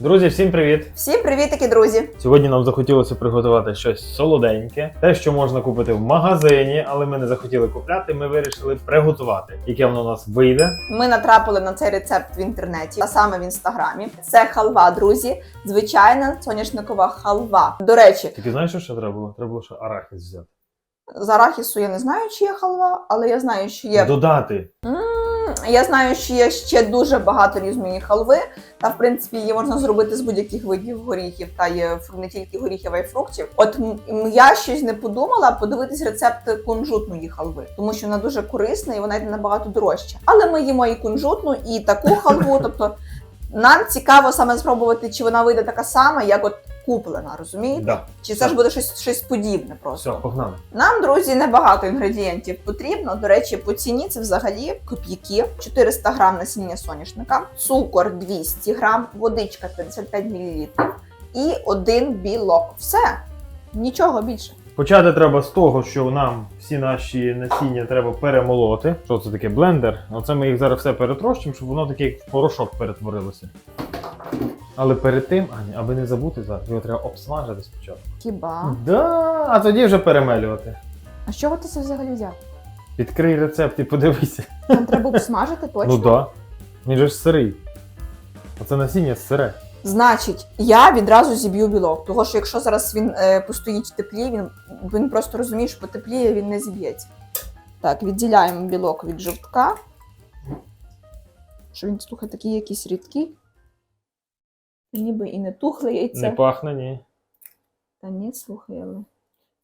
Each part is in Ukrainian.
Друзі, всім привіт! Всім привітики, друзі! Сьогодні нам захотілося приготувати щось солоденьке, те, що можна купити в магазині, але ми не захотіли купляти. Ми вирішили приготувати, яке воно у нас вийде. Ми натрапили на цей рецепт в інтернеті, а саме в інстаграмі. Це халва, друзі. Звичайна соняшникова халва. До речі, Тільки знаєш, що ще треба було? Треба було ще арахіс взяти. з арахісу я не знаю, чи є халва, але я знаю, що є. Додати. М, Я знаю, що є ще дуже багато різної халви, та в принципі її можна зробити з будь-яких видів горіхів, та є не тільки горіхів, а й фруктів. От я щось не подумала подивитись рецепт кунжутної халви, тому що вона дуже корисна і вона йде набагато дорожча. Але ми їмо і кунжутну, і таку халву. Тобто нам цікаво саме спробувати, чи вона вийде така сама, як от куплена, розумієте? Да. Чи це ж буде щось, щось подібне просто? Все, погнали. Нам, друзі, небагато інгредієнтів потрібно. До речі, по ціні це взагалі копійки. 400 грам насіння соняшника, цукор 200 грам, водичка 55 мл і один білок. Все, нічого більше. Почати треба з того, що нам всі наші насіння треба перемолоти. Що це таке? Блендер. Оце ми їх зараз все перетрощимо, щоб воно таке як в порошок перетворилося. Але перед тим, Аня, аби не забути зараз, його треба обсмажити спочатку. Хіба? Да, а тоді вже перемелювати. А з чого ти це взагалі взяв? Відкрий рецепт і подивися. Нам треба обсмажити точно. Ну да. Він же ж сирий. Оце насіння сире. Значить, я відразу зіб'ю білок, тому що якщо зараз він е, постоїть в теплі, він, він просто розуміє, що потепліє, він не зіб'ється. Так, відділяємо білок від жовтка. Що він, слухай, такий якийсь рідкий. Ніби і не тухле яйце. Не пахне, ні. Та ні, слухай, але.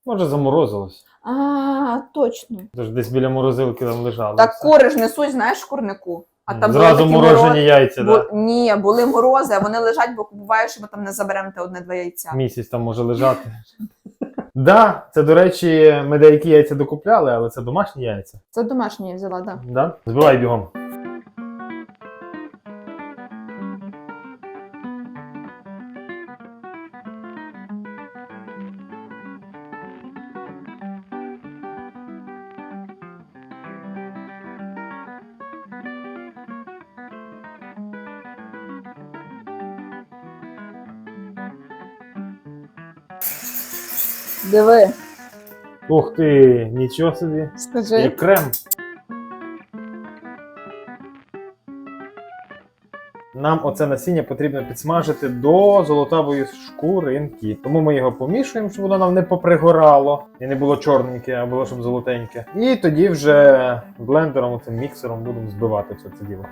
Може заморозилось. А, точно. Тож десь біля морозилки там лежало. Так все. кури ж несуть, знаєш, в курнику. А там були Зразу такі морожені морози. яйця, Бу... да. Ні, були морози, а вони лежать, бо буває, що ми там не заберемо те одне-два яйця. Місяць там може лежати. Да, це, до речі, ми деякі яйця докупляли, але це домашні яйця. Це домашнє я взяла, так. Да. Да? Збивай бігом. Диви, Ух ти, нічого собі. скажи. Як крем. Нам оце насіння потрібно підсмажити до золотавої шкуринки. Тому ми його помішуємо, щоб воно нам не попригорало і не було чорненьке, а було щоб золотеньке. І тоді вже блендером, цим міксером будемо збивати все це діло.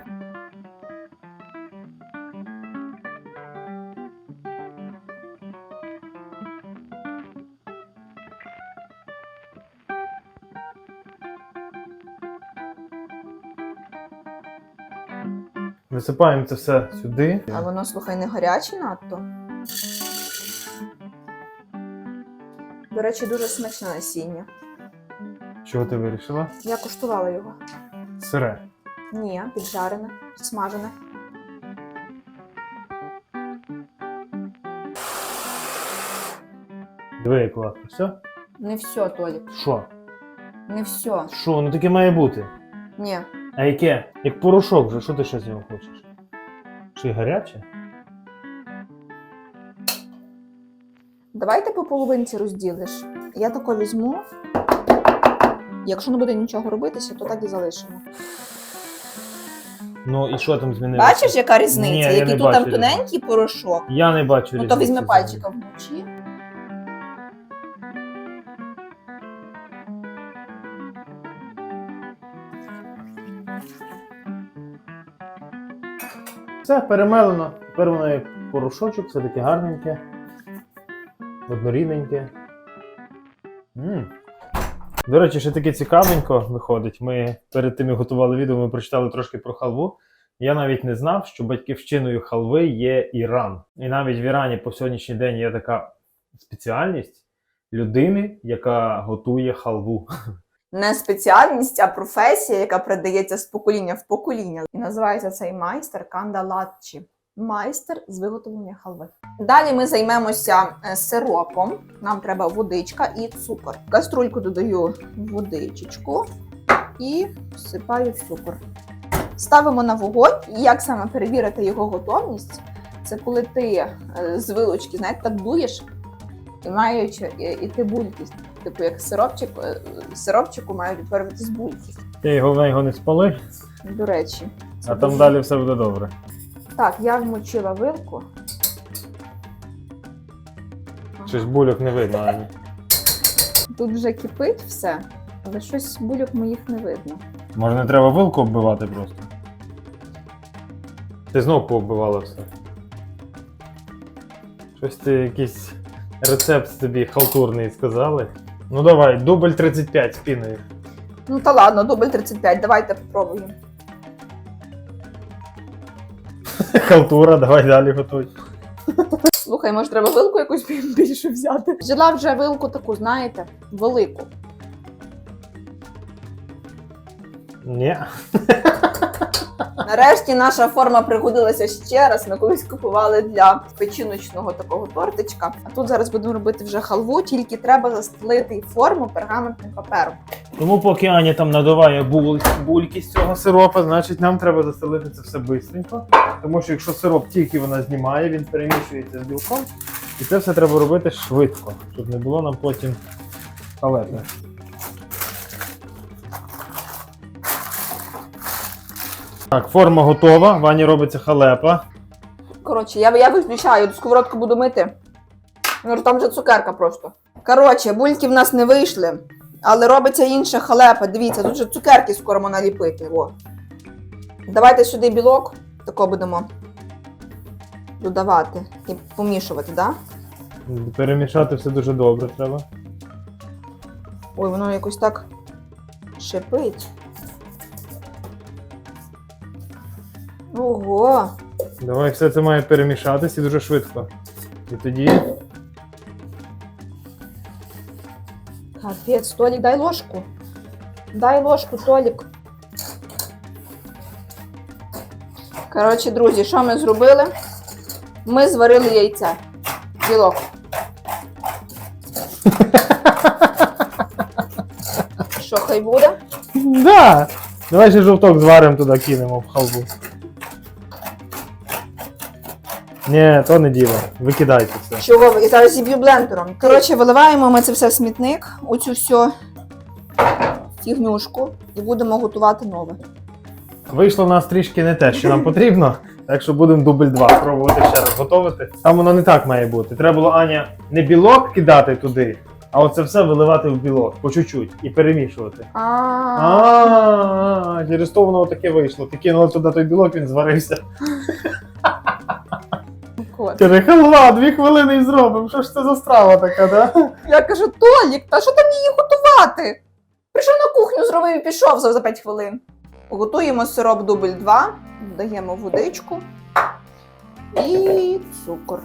Висипаємо це все сюди. А воно, слухай, не гаряче надто. До речі, дуже смачне насіння. Чого ти вирішила? Я куштувала його. Сире. Ні, піджарене, смажене. Диви, як класно. Все? Не все, Толік. Що? Не все. Що? Ну таке має бути. Ні. А яке? Як порошок вже, що ти ще з нього хочеш? Чи гаряче? Давай ти по половинці розділиш. Я тако візьму. Якщо не буде нічого робитися, то так і залишимо. Ну і що там змінилося? Бачиш, яка різниця? Ні, я Який не тут там бачу тоненький порошок. Я не бачу Ну то різниці візьми взагалі. пальчика вночі. Все, перемелено. Тепер воно як порошочок, все таке гарненьке. Однорідненьке. м До речі, ще таке цікавенько виходить. Ми перед тим, як готували відео, ми прочитали трошки про халву. Я навіть не знав, що батьківщиною халви є Іран. І навіть в Ірані по сьогоднішній день є така спеціальність людини, яка готує халву. Не спеціальність, а професія, яка передається з покоління в покоління. І називається цей майстер кандалатчі. Майстер з виготовлення халви. Далі ми займемося е, сиропом. Нам треба водичка і цукор. Каструльку додаю водичечку і всипаю цукор. Ставимо на вогонь. І як саме перевірити його готовність? Це коли ти е, з вилочки, знаєте, так дуєш і мають і, і ти бульки. Типу, як сиропчик, е, з сиропчику мають відтворюватись бульки. Ти його, його не спали, До речі. це а там дуже- далі все буде добре. Так, я вмочила вилку. Щось бульок не видно, Ані. Тут вже кипить все, але щось бульок моїх не видно. Може не треба вилку оббивати просто. Ти знов пооббивала все. Щось ти якийсь рецепт тобі халтурний сказали. Ну давай, дубль 35 з. Ну та ладно, дубль 35, давайте попробуємо. Халтура, давай далі готуй. Слухай, може треба вилку якусь більше взяти. Взяла вже вилку таку, знаєте, велику. Ні. Нарешті наша форма пригодилася ще раз. Ми колись купували для печіночного такого тортичка. А тут зараз будемо робити вже халву, тільки треба застелити форму пергаментним папером. Тому поки Аня там надуває буль, бульки з цього сиропа, значить нам треба застелити це все швидко. Тому що якщо сироп тільки вона знімає, він перемішується з білком. І це все треба робити швидко, щоб не було нам потім халепи. Так, форма готова. Вані робиться халепа. Коротше, я, я виключаю, сковородку буду мити. Ну, там вже цукерка просто. Коротше, бульки в нас не вийшли, але робиться інша халепа. Дивіться, тут же цукерки скоро можна ліпити. О. Давайте сюди білок, тако будемо додавати і помішувати, так? Да? Перемішати все дуже добре треба. Ой, воно якось так шипить. Ого! Давай все це має перемішатись і дуже швидко. І тоді. Капець, Толік, дай ложку. Дай ложку, Толік. Коротше, друзі, що ми зробили? Ми зварили яйце. Білок. Що, хай буде? Да! Давай ще жовток зваримо туди, кинемо в халву. Ні, то не діло. Викидайте все. Чого ви? Я зараз зіб'ю блендером. Коротше, виливаємо ми це все в смітник, оцю всю фігнюшку, і будемо готувати нове. Вийшло в нас трішки не те, що нам потрібно. Так що будемо дубль 2 спробувати ще раз готувати. Там воно не так має бути. Треба було Аня не білок кидати туди, а оце все виливати в білок по чуть-чуть і перемішувати. А, А, через то воно таке вийшло. Ти кинула туди той білок, він зварився. кот. Каже, халва, дві хвилини і зробимо. Що ж це за страва така, да? Я кажу, Толік, та що там її готувати? Прийшов на кухню, зробив і пішов за за 5 хвилин. Готуємо сироп дубль 2, додаємо водичку і цукор.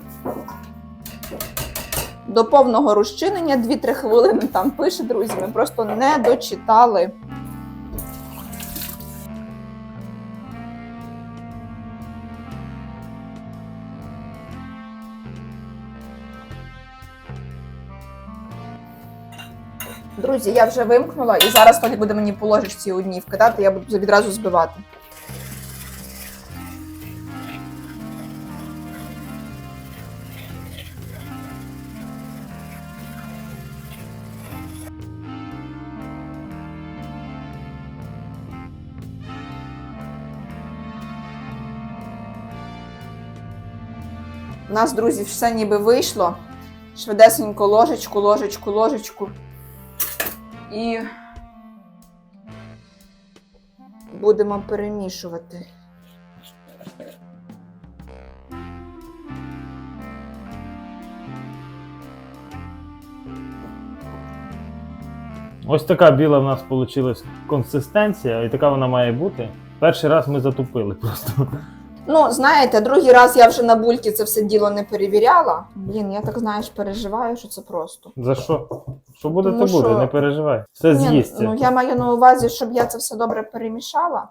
До повного розчинення 2-3 хвилини там пише, друзі. Ми просто не дочитали. Друзі, я вже вимкнула і зараз Толік буде мені по ложечці одній вкидати, я буду відразу збивати. У нас, друзі, все ніби вийшло. Швидесенько ложечку, ложечку, ложечку. І будемо перемішувати. Ось така біла в нас вийшла консистенція, і така вона має бути. Перший раз ми затупили просто. Ну, знаєте, другий раз я вже на бульки це все діло не перевіряла. Блін, я так знаєш, переживаю, що це просто. За що? Що буде, Тому то буде, що- не переживай. Все Ні, з'їсться. ну я маю на увазі, щоб я це все добре перемішала,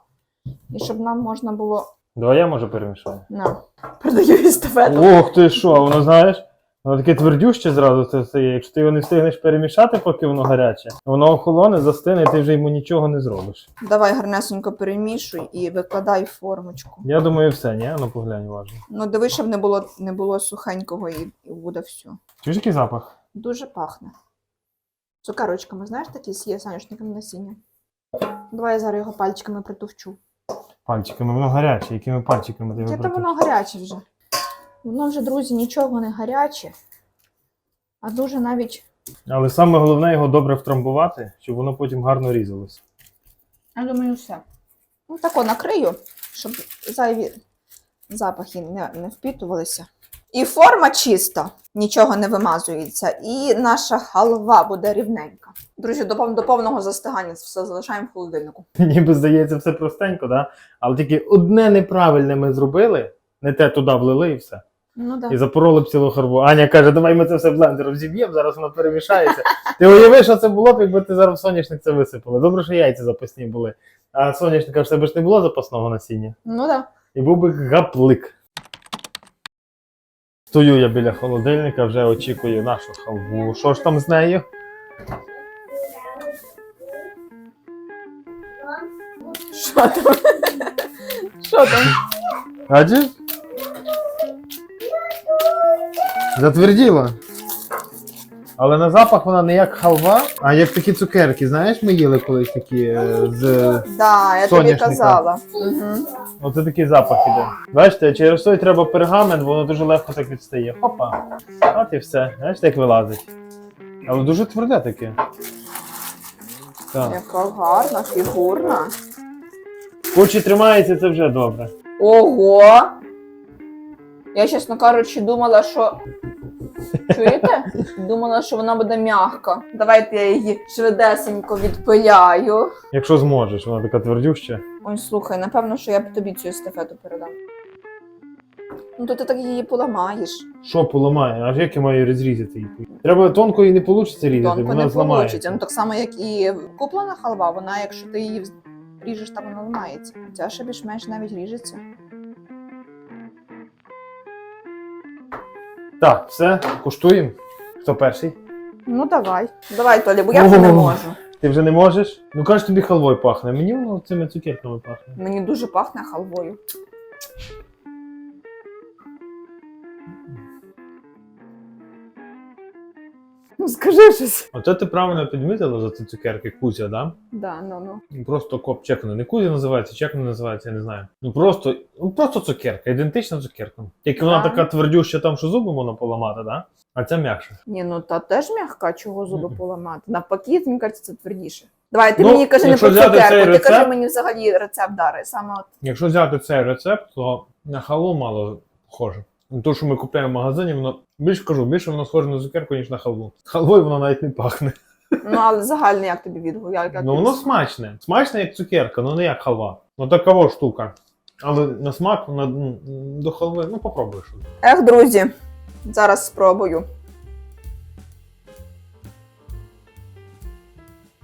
і щоб нам можна було Давай я може перемішаю. на передаю естафету. Ох ти що, воно знаєш? Воно таке твердюще зразу це стає. Якщо ти його не встигнеш перемішати, поки воно гаряче, воно охолоне, застине, і ти вже йому нічого не зробиш. Давай гарнесенько перемішуй і викладай в формочку. Я думаю, все, ні? Ну поглянь уважно. Ну диви, щоб не було, не було сухенького і, і буде все. Чуєш який запах? Дуже пахне. Цукерочками, знаєш, такі є соняшниками насіння. Давай я зараз його пальчиками притовчу. Пальчиками, воно гаряче, якими пальчиками ти його притис- воно гаряче вже. Воно вже, друзі, нічого не гаряче, а дуже навіть. Але саме головне його добре втрамбувати, щоб воно потім гарно різалося. Я думаю, все. Ну, тако накрию, щоб зайві запахи не, не впітувалися. І форма чиста, нічого не вимазується, і наша халва буде рівненька. Друзі, до, пов- до повного застигання все залишаємо в холодильнику. Ніби здається, все простенько, да? але тільки одне неправильне ми зробили, не те туди влили і все. Ну да. І запороли б цілу харбу. Аня каже, давай ми це все блендером зіб'ємо, зараз воно перемішається. Ти уяви, що це було б, якби ти зараз в соняшник це висипала. Добре, що яйця запасні були. А соняшника в тебе ж не було запасного насіння. Ну да. І був би гаплик. Стою я біля холодильника, вже очікую нашу халву. Що ж там з нею? Що там? Що там? Бачиш? Затверділа. Але на запах вона не як халва, а як такі цукерки. Знаєш, ми їли колись такі е, з. Да, я тобі Соняшника. казала. Угу. Оце такий запах іде. Бачите, через той треба пергамент, воно дуже легко так відстає. Опа. От і все. Бачите, як вилазить. Але дуже тверде таке. Так. Яка гарна, фігурна. Хоч і тримається, це вже добре. Ого! Я, чесно кажучи, думала, що. Чуєте? Думала, що вона буде м'яка. Давайте я її швидесенько відпиляю. Якщо зможеш, вона така твердюща. Ой, слухай, напевно, що я б тобі цю естафету передам. Ну то ти так її поламаєш. Що поламає? Аж як я маю розрізати її? Треба тонко і не вийде різати, Тонко вона не получиться. Ну так само, як і куплена халва, вона, якщо ти її ріжеш, так вона ламається. Ця ще більш-менш навіть ріжеться. Так, все, куштуємо. Хто перший? Ну давай. Давай, Толі, бо я вже не О. можу. Ти вже не можеш? Ну кажеш, тобі халвою пахне. Мені воно цими цукерками пахне. Мені дуже пахне халвою. Ну, скажи щось. Оце ти правильно підмітила за ці цукерки Кузя, да? Да, ну ну. Просто коп чекну. Не Кузя називається, чекну називається, я не знаю. Ну просто, ну просто цукерка, ідентична цукерка. Тільки вона Да. така твердюща там, що зуби можна поламати, да? А ця м'якша. Ні, ну та теж м'яка, чого зуби Мгм. поламати. Навпаки, мені кажеться, це твердіше. Давай, ти Ну, мені кажи не якщо про взяти цукерку, цей ти рецепт- кажи мені взагалі рецепт дари. Саме от. Якщо взяти цей рецепт, то на халву мало схоже. Ну, То, що ми купуємо в магазині, воно більш кажу, більше воно схоже на цукерку, ніж на халву. Халвою воно навіть не пахне. Ну, але загально як тобі відгук? Як, як Ну тобі воно смачне. Смачне як цукерка, ну не як халва. Ну такова штука. Але на смак на, м, до халви, ну попробуй що. Ех, друзі, зараз спробую.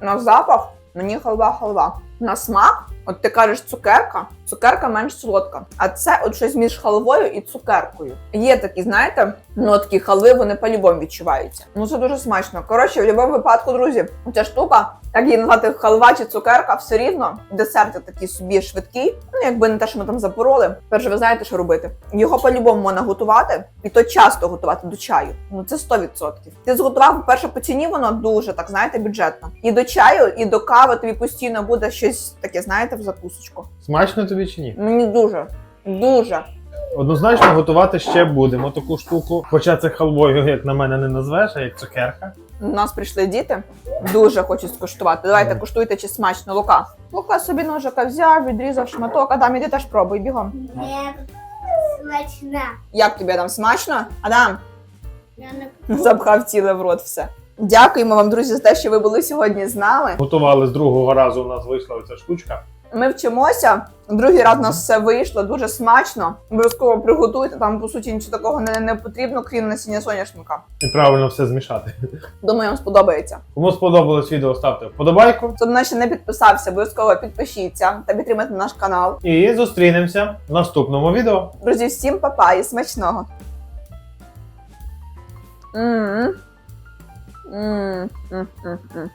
На запах мені халва-халва. На смак, от ти кажеш цукерка, цукерка менш солодка. А це от щось між халвою і цукеркою. Є такі, знаєте, нотки халви, вони по-любому відчуваються. Ну це дуже смачно. Коротше, в будь-якому випадку, друзі, ця штука, як її назвати халва чи цукерка, все рівно десерт такий собі швидкий. Ну, якби не те, що ми там запороли. Перше, ви знаєте, що робити. Його по-любому можна готувати, і то часто готувати до чаю. Ну це 100%. Ти зготував, по-перше, по ціні воно дуже так, знаєте, бюджетно. І до чаю, і до кави тобі постійно буде щось таке, знаєте, в закусочку. Смачно тобі чи ні? Мені дуже, дуже. Однозначно готувати ще будемо таку штуку. Хоча це халвою, як на мене, не назвеш, а як цукерка. У нас прийшли діти, дуже хочуть скуштувати. Давайте куштуйте, чи смачно Лука. Лука собі ножика взяв, відрізав шматок. Адам, іди теж пробуй бігом. Не смачна. Як тобі Адам, смачно? Адам Я не запхав ціле в рот все. Дякуємо вам, друзі, за те, що ви були сьогодні з нами. Готували з другого разу, у нас вийшла оця штучка. Ми вчимося. Другий раз у нас все вийшло дуже смачно. Обов'язково приготуйте. Там по суті нічого такого не, не потрібно, крім насіння соняшника. І правильно все змішати. Думаю, вам сподобається. Кому сподобалось відео, ставте вподобайку. Хто на ще не підписався, обов'язково підпишіться та підтримайте наш канал. І зустрінемося в наступному відео. Друзі, всім па-па і смачного! М. М, м, м, м.